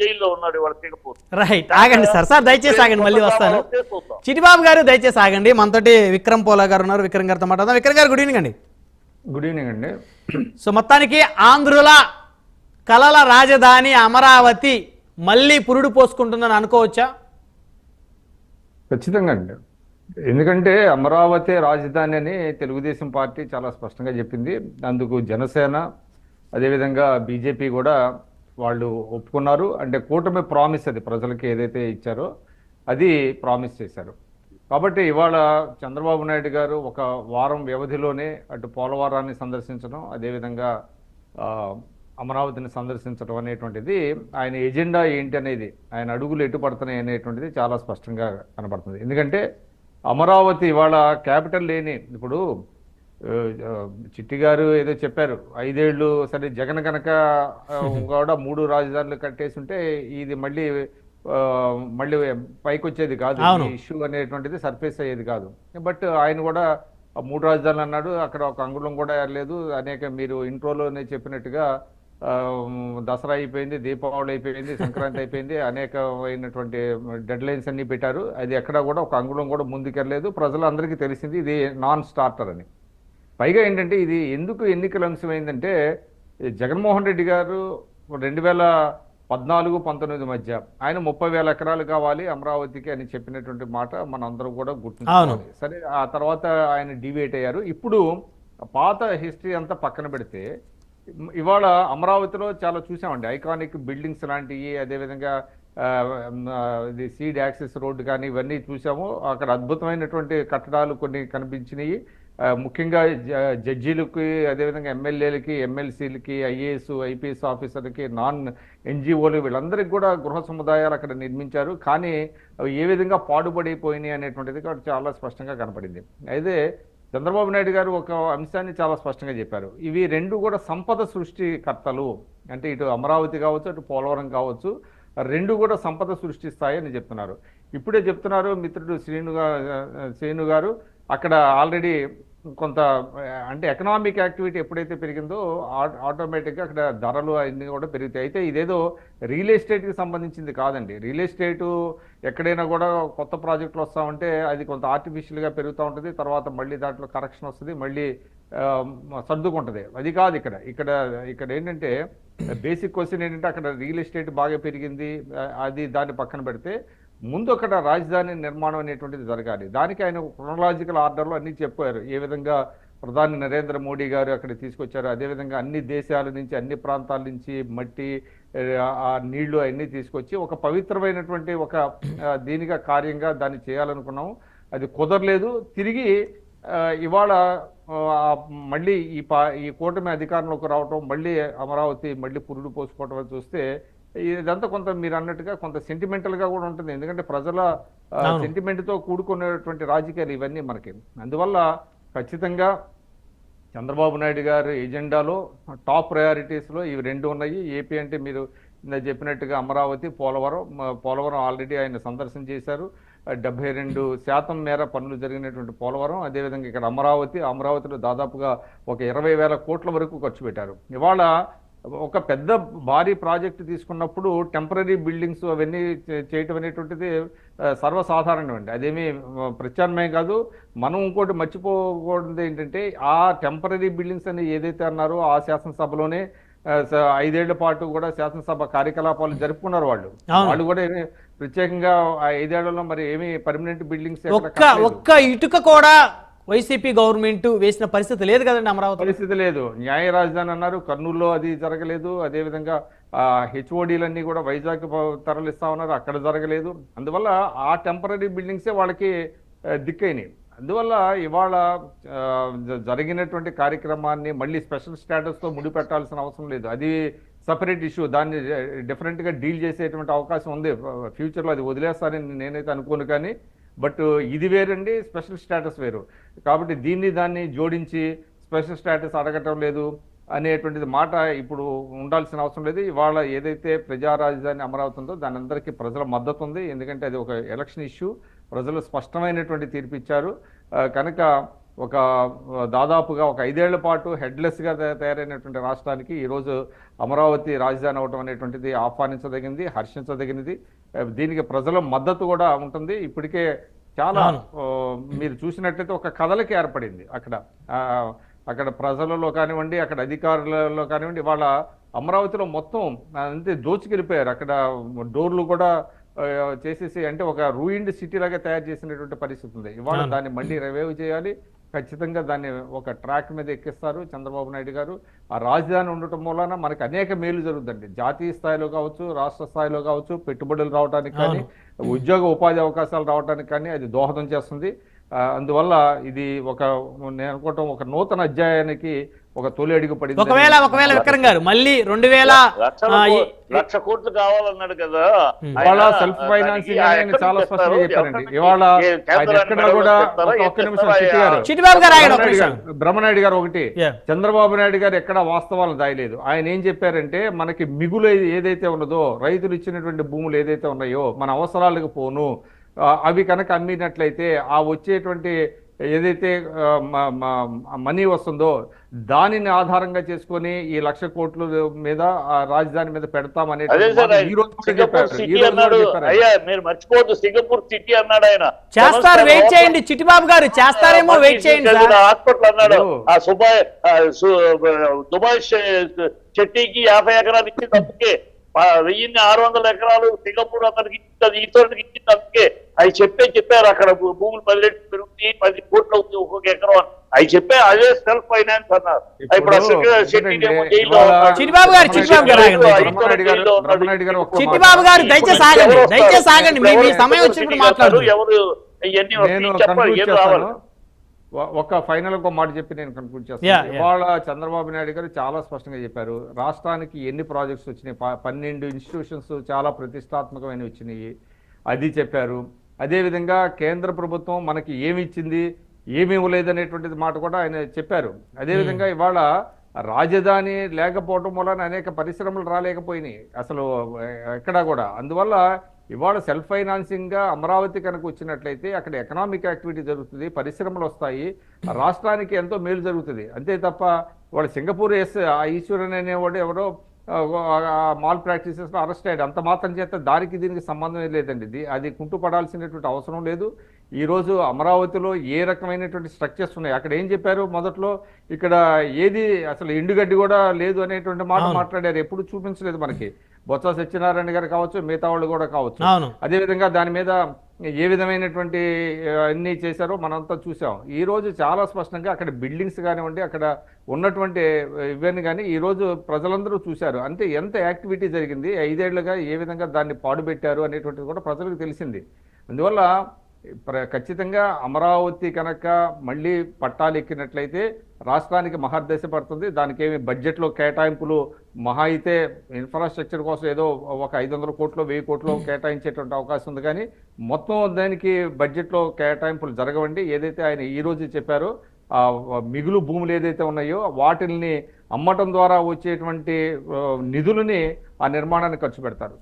జైల్లో ఉన్నాడు ఇవాళ తిగపూర్ రైట్ ఆగండి సార్. సార్ దయచేసి ఆగండి. మళ్ళీ వస్తాను. చిటిబాబు గారు దయచేసి ఆగండి. మనతోటి విక్రమ్ పోలా గారు ఉన్నారు. విక్రమ్ గారితో మాట్లాడదాం. విక్రమ్ గారు గుడ్ ఈవినింగ్ అండి. గుడ్ ఈవినింగ్ అండి. సో మొత్తానికి ఆంధ్రుల కలల రాజధాని అమరావతి మళ్ళీ పురుడు పోసుకుంటుందని అనుకోవచ్చా? ఖచ్చితంగా అండి. ఎందుకంటే అమరావతి రాజధాని అని తెలుగుదేశం పార్టీ చాలా స్పష్టంగా చెప్పింది. అందుకు జనసేన అదేవిధంగా బీజేపీ కూడా వాళ్ళు ఒప్పుకున్నారు. అంటే కూటమి ప్రామిస్ అది ప్రజలకి ఏదైతే ఇచ్చారో అది ప్రామిస్ చేశారు. కాబట్టి ఇవాళ చంద్రబాబు నాయుడు గారు ఒక వారం వ్యవధిలోనే అటు పోలవరాన్ని సందర్శించడం అదేవిధంగా అమరావతిని సందర్శించడం అనేటువంటిది ఆయన ఎజెండా ఏంటి అనేది ఆయన అడుగులు ఎటు పడుతున్నాయి అనేటువంటిది చాలా స్పష్టంగా కనబడుతుంది. ఎందుకంటే అమరావతి ఇవాళ క్యాపిటల్ లేని ఇప్పుడు చిట్టి గారు ఏదో చెప్పారు. ఐదేళ్ళు సరే జగన్ కనుక కూడా మూడు రాజధానులు కట్టేసి ఉంటే ఇది మళ్ళీ మళ్ళీ పైకి వచ్చేది కాదు. ఇష్యూ అనేటువంటిది సర్ఫేస్ అయ్యేది కాదు. బట్ ఆయన కూడా మూడు రాజధానులు అన్నాడు. అక్కడ ఒక అంగుళం కూడా లేదు. అనేక మీరు ఇంట్రోలోనే చెప్పినట్టుగా ఆ, దసరా అయిపోయింది దీపావళి అయిపోయింది సంక్రాంతి అయిపోయింది. అనేకమైనటువంటి డెడ్ లైన్స్ అన్ని పెట్టారు. అది ఎక్కడ కూడా ఒక అంగుళం కూడా ముందుకెళ్ళలేదు. ప్రజలందరికీ తెలిసింది ఇది నాన్ స్టార్టర్ అని. పైగా ఏంటంటే ఇది ఎందుకు ఎన్నికల అంశం అయిందంటే ఈ జగన్మోహన్ రెడ్డి గారు రెండు వేల పద్నాలుగు పంతొమ్మిది మధ్య ఆయన ముప్పై వేల ఎకరాలు కావాలి అమరావతికి అని చెప్పినటువంటి మాట మనందరం కూడా గుర్తుంచుకోవాలి. సరే ఆ తర్వాత ఆయన డివేట్ అయ్యారు. ఇప్పుడు పాత హిస్టరీ అంతా పక్కన పెడితే ఇవాళ అమరావతిలో చాలా చూసామండి. ఐకానిక్ బిల్డింగ్స్ లాంటివి అదేవిధంగా ఇది సీడ్ యాక్సెస్ రోడ్డు కానీ ఇవన్నీ చూసాము. అక్కడ అద్భుతమైనటువంటి కట్టడాలు కొన్ని కనిపించినాయి. ముఖ్యంగా జ- జడ్జీలకి అదేవిధంగా ఎమ్మెల్యేలకి ఎమ్మెల్సీలకి ఐఏఎస్ ఐపీఎస్ ఆఫీసర్లకి నాన్ ఎన్జిఓలు వీళ్ళందరికీ కూడా గృహ సముదాయాలు అక్కడ నిర్మించారు. కానీ అవి ఏ విధంగా పాడుపడిపోయినాయి అనేటువంటిది చాలా స్పష్టంగా కనపడింది. అయితే చంద్రబాబు నాయుడు గారు ఒక అంశాన్ని చాలా స్పష్టంగా చెప్పారు. ఇవి రెండు కూడా సంపద సృష్టికర్తలు. అంటే ఇటు అమరావతి కావచ్చు అటు పోలవరం కావచ్చు రెండు కూడా సంపద సృష్టిస్తాయని చెప్తున్నారు. ఇప్పుడే చెప్తున్నారు మిత్రుడు శ్రీను శ్రీను గారు అక్కడ ఆల్రెడీ కొంత అంటే ఎకనామిక్ యాక్టివిటీ ఎప్పుడైతే పెరిగిందో ఆటోమేటిక్గా అక్కడ ధరలు అన్నీ కూడా పెరుగుతాయి. అయితే ఇదేదో రియల్ ఎస్టేట్కి సంబంధించింది కాదండి. రియల్ ఎస్టేటు ఎక్కడైనా కూడా కొత్త ప్రాజెక్టులు వస్తామంటే ఉంటే అది కొంత ఆర్టిఫిషియల్గా పెరుగుతూ ఉంటుంది తర్వాత మళ్ళీ దాంట్లో కరెక్షన్ వస్తుంది మళ్ళీ సర్దుకుంటుంది. అది కాదు ఇక్కడ. ఇక్కడ ఇక్కడ ఏంటంటే బేసిక్ క్వశ్చన్ ఏంటంటే అక్కడ రియల్ ఎస్టేట్ బాగా పెరిగింది అది దాన్ని పక్కన పెడితే ముందు అక్కడ రాజధాని నిర్మాణం అనేటువంటిది జరగాలి. దానికి ఆయన క్రొనలాజికల్ ఆర్డర్లో అన్నీ చెప్పారు. ఏ విధంగా ప్రధాని నరేంద్ర మోడీ గారు అక్కడ తీసుకొచ్చారు అదేవిధంగా అన్ని దేశాల నుంచి అన్ని ప్రాంతాల నుంచి మట్టి ఆ, నీళ్ళు అన్ని తీసుకొచ్చి ఒక పవిత్రమైనటువంటి ఒక దీనిగా కార్యంగా దాన్ని చేయాలనుకున్నాము. అది కుదరలేదు. తిరిగి ఇవాళ మళ్ళీ ఈ పా ఈ కూటమి అధికారంలోకి రావటం మళ్ళీ అమరావతి మళ్ళీ పురుడు పోసుకోవటం అని చూస్తే ఇదంతా కొంత మీరు అన్నట్టుగా కొంత సెంటిమెంటల్గా కూడా ఉంటుంది. ఎందుకంటే ప్రజల అవును. సెంటిమెంట్తో కూడుకున్నటువంటి రాజకీయాలు ఇవన్నీ మనకి. అందువల్ల ఖచ్చితంగా చంద్రబాబు నాయుడు గారి ఎజెండాలో టాప్ ప్రయారిటీస్లో ఇవి రెండు ఉన్నాయి. ఏపీ అంటే మీరు చెప్పినట్టుగా అమరావతి పోలవరం పోలవరం ఆల్రెడీ ఆయన సందర్శన చేశారు. డెబ్బై రెండు శాతం మేర పనులు జరిగినటువంటి పోలవరం అదేవిధంగా ఇక్కడ అమరావతి అమరావతిలో దాదాపుగా ఒక ఇరవై వేల కోట్ల వరకు ఖర్చు పెట్టారు. ఇవాళ ఒక పెద్ద భారీ ప్రాజెక్ట్ తీసుకున్నప్పుడు టెంపరీ బిల్డింగ్స్ అవన్నీ చేయటం అనేటువంటిది ఆ, సర్వసాధారణం అండి అదేమీ ప్రత్యామ్నాయం కాదు. మనం ఇంకోటి మర్చిపోకూడదు ఏంటంటే ఆ టెంపరీ బిల్డింగ్స్ అని ఏదైతే అన్నారో ఆ శాసనసభలోనే ఐదేళ్ళ పాటు కూడా శాసనసభ కార్యకలాపాలు జరుపుకున్నారు వాళ్ళు. వాళ్ళు కూడా ఏమీ ప్రత్యేకంగా ఐదేళ్ళలో మరి ఏమీ పర్మనెంట్ బిల్డింగ్స్ ఒక్క ఒక్క ఇటుక కూడా వైసీపీ గవర్నమెంట్ వేసిన పరిస్థితి లేదు కదండి అమరావతి పరిస్థితి లేదు. న్యాయ రాజధాని అన్నారు కర్నూలులో అది జరగలేదు. అదేవిధంగా హెచ్ఓడీలన్నీ కూడా వైజాగ్ తరలిస్తా ఉన్నారు. అక్కడ జరగలేదు. అందువల్ల ఆ టెంపరీ బిల్డింగ్సే వాళ్ళకి దిక్కైనాయి. అందువల్ల ఇవాళ జరిగినటువంటి కార్యక్రమాన్ని మళ్ళీ స్పెషల్ స్టేటస్తో ముడిపెట్టాల్సిన అవసరం లేదు. అది సపరేట్ ఇష్యూ. దాన్ని డిఫరెంట్గా డీల్ చేసేటువంటి అవకాశం ఉంది. ఫ్యూచర్లో అది వదిలేస్తారని నేనైతే అనుకోను కానీ బట్ ఇది వేరండి స్పెషల్ స్టేటస్ వేరు. కాబట్టి దీన్ని దాన్ని జోడించి స్పెషల్ స్టేటస్ అడగటం లేదు అనేటువంటిది మాట ఇప్పుడు ఉండాల్సిన అవసరం లేదు. ఇవాళ ఏదైతే ప్రజా రాజధాని అమరావతి ఉందో దాని అందరికీ ప్రజల మద్దతు ఉంది. ఎందుకంటే అది ఒక ఎలక్షన్ ఇష్యూ. ప్రజలు స్పష్టమైనటువంటి తీర్పు ఇచ్చారు. కనుక ఒక దాదాపుగా ఒక ఐదేళ్ళ పాటు హెడ్లెస్గా తయారైనటువంటి రాష్ట్రానికి ఈరోజు అమరావతి రాజధాని అవడం అనేటువంటిది ఆహ్వానించదగింది హర్షించదగినది. దీనికి ప్రజల మద్దతు కూడా ఉంటుంది. ఇప్పటికే చాలా మీరు చూసినట్లయితే ఒక కథలకి ఏర్పడింది అక్కడ. అక్కడ ప్రజలలో కానివ్వండి అక్కడ అధికారులలో కానివ్వండి వాళ్ళ అమరావతిలో మొత్తం అంతే దోచుకెళ్ళిపోయారు. అక్కడ డోర్లు కూడా చేసేసి అంటే ఒక రూయిండ్ సిటీ లాగా తయారు చేసినటువంటి పరిస్థితి ఉంది. ఇవాళ. దాన్ని మళ్ళీ రివైవ్ చేయాలి. ఖచ్చితంగా దాన్ని ఒక ట్రాక్ మీద ఎక్కిస్తారు చంద్రబాబు నాయుడు గారు. ఆ రాజధాని ఉండటం మూలన మనకి అనేక మేలు జరుగుతుందండి జాతీయ స్థాయిలో కావచ్చు రాష్ట్ర స్థాయిలో కావచ్చు పెట్టుబడులు రావడానికి కానీ ఉద్యోగ ఉపాధి అవకాశాలు రావడానికి కానీ అది దోహదం చేస్తుంది. అందువల్ల ఇది ఒక నేను అనుకోవటం ఒక నూతన అధ్యాయానికి ఒక తొలి అడుగు పడింది ఒకవేళ ఒకవేళ విక్రమ్ గారు మళ్ళీ రెండు వేల లక్ష కోట్లు కావాలన్నాడు కదా. ఆయన, ఇవాళ సెల్ఫ్ ఫైనాన్సింగ్ ఎక్కడి చాలా స్పష్టంగా? చెప్పారండి ఇవాళ ఆయన ఎక్కడ కూడా ఒక్క నిమిషం చిట్టిబాబు గారు బ్రహ్మనాయుడు. గారు- ఒకటి. చంద్రబాబు నాయుడు గారు ఎక్కడ వాస్తవాలు దాయలేదు ఆయన ఏం చెప్పారంటే మనకి మిగులు ఏదైతే ఉన్నదో రైతులు ఇచ్చినటువంటి భూములు ఏదైతే ఉన్నాయో మన అవసరాలకు పోను అవి కనుక అమ్మినట్లయితే ఆ వచ్చేటువంటి ఏదైతే మనీ వస్తుందో దానిని ఆధారంగా చేసుకొని ఈ లక్ష కోట్ల మీద ఆ రాజధాని మీద పెడతామనే మర్చిపోవద్దు సింగపూర్ సిటీ అన్నాడు ఆయన. చేస్తారు వెయిట్ చేయండి. చిట్టిబాబు గారు చేస్తారేమో వెయిట్ చేయండి హాస్పిటల్ అన్నాడు. ఆ సుబాయ్ దుబాయ్ షె- చెట్టీకి యాభై ఎకరాలు ఇచ్చింది అందుకే. ఆ, వెయ్యిన్ని ఆరు వందల ఎకరాలు సింగపూర్ అతనికి ఇచ్చింది అది ఇతరునికి ఇచ్చింది అందుకే. అవి చెప్పే చెప్పారు అక్కడ భూములు పది రెట్లు పెరుగుతాయి పది కోట్లు అవుతుంది ఒక్కొక్క ఎకరం అని. అవి చెప్పే అదే సెల్ఫ్ ఫైనాన్స్ అన్నారు. ఇప్పుడు. చిట్టిబాబు గారు, చిట్టిబాబు గారు దయచేసి ఆగండి. ఎవరు దయచేసి వస్తారు? ఆగండి. మీ మీ ఎవరు సమయం వచ్చినప్పుడు సిటీ మాట్లాడు వస్తారు? ఎవరు? ఇవన్నీ చెప్పాలి ఏం రావాలి? ఒక ఫైనల్ ఒక మాట చెప్పి నేను కన్క్లూడ్ చేస్తాను. ఇవాళ చంద్రబాబు నాయుడు గారు చాలా స్పష్టంగా చెప్పారు. రాష్ట్రానికి ఎన్ని ప్రాజెక్ట్స్ వచ్చినాయి? పన్నెండు ఇన్స్టిట్యూషన్స్ చాలా ప్రతిష్టాత్మకమైన వచ్చినాయి. అది చెప్పారు. అదేవిధంగా కేంద్ర ప్రభుత్వం మనకి ఏమి ఇచ్చింది? ఏమి ఇవ్వలేదు అనేటువంటిది మాట కూడా ఆయన చెప్పారు. అదేవిధంగా ఇవాళ రాజధాని లేకపోవడం వలన అనేక పరిశ్రమలు రాలేకపోయినాయి. అసలు ఎక్కడా కూడా. అందువల్ల ఇవాళ సెల్ఫ్ ఫైనాన్సింగ్గా అమరావతి కనుక వచ్చినట్లయితే అక్కడ ఎకనామిక్ యాక్టివిటీ జరుగుతుంది పరిశ్రమలు వస్తాయి రాష్ట్రానికి ఎంతో మేలు జరుగుతుంది. అంతే తప్ప వాడు సింగపూర్ ఎస్ ఆ ఈశ్వరన్ అనేవాడు ఎవరో మాల్ ప్రాక్టీసెస్ అరెస్ట్ అయ్యాడు. అంత మాత్రం చేత దానికి దీనికి సంబంధం లేదండి. ఇది అది కుంటుపడాల్సినటువంటి అవసరం లేదు. ఈ రోజు అమరావతిలో ఏ రకమైనటువంటి స్ట్రక్చర్స్ ఉన్నాయి? అక్కడ ఏం చెప్పారు మొదట్లో? ఇక్కడ ఏది అసలు ఎండుగడ్డి కూడా లేదు అనేటువంటి మాట. మాట్లాడారు. ఎప్పుడు చూపించలేదు మనకి. బొత్స సత్యనారాయణ గారు కావచ్చు మిగతా వాళ్ళు కూడా కావచ్చు. అదేవిధంగా దాని మీద ఏ విధమైనటువంటి అన్ని చేశారో మనంతా చూసాం. ఈ రోజు చాలా స్పష్టంగా అక్కడ బిల్డింగ్స్ కానివ్వండి అక్కడ ఉన్నటువంటి ఇవన్నీ కానీ ఈ రోజు ప్రజలందరూ చూశారు. అంటే ఎంత యాక్టివిటీ జరిగింది ఐదేళ్ళుగా ఏ విధంగా దాన్ని పాడుపెట్టారు అనేటువంటిది కూడా ప్రజలకు తెలిసింది. అందువల్ల ప్ర- ఖచ్చితంగా అమరావతి కనుక మళ్ళీ పట్టాలు ఎక్కినట్లయితే రాష్ట్రానికి మహర్దశ పడుతుంది. దానికి ఏమి బడ్జెట్లో కేటాయింపులు మహా అయితే ఇన్ఫ్రాస్ట్రక్చర్ కోసం ఏదో ఒక ఐదు వందల కోట్లు వెయ్యి కోట్లు కేటాయించేటువంటి అవకాశం ఉంది. కానీ మొత్తం దానికి బడ్జెట్లో కేటాయింపులు జరగవండి. ఏదైతే ఆయన ఈ రోజు చెప్పారో ఆ మిగులు భూములు ఏదైతే ఉన్నాయో వాటిల్ని అమ్మటం ద్వారా వచ్చేటువంటి నిధులని ఆ నిర్మాణానికి ఖర్చు పెడతారు.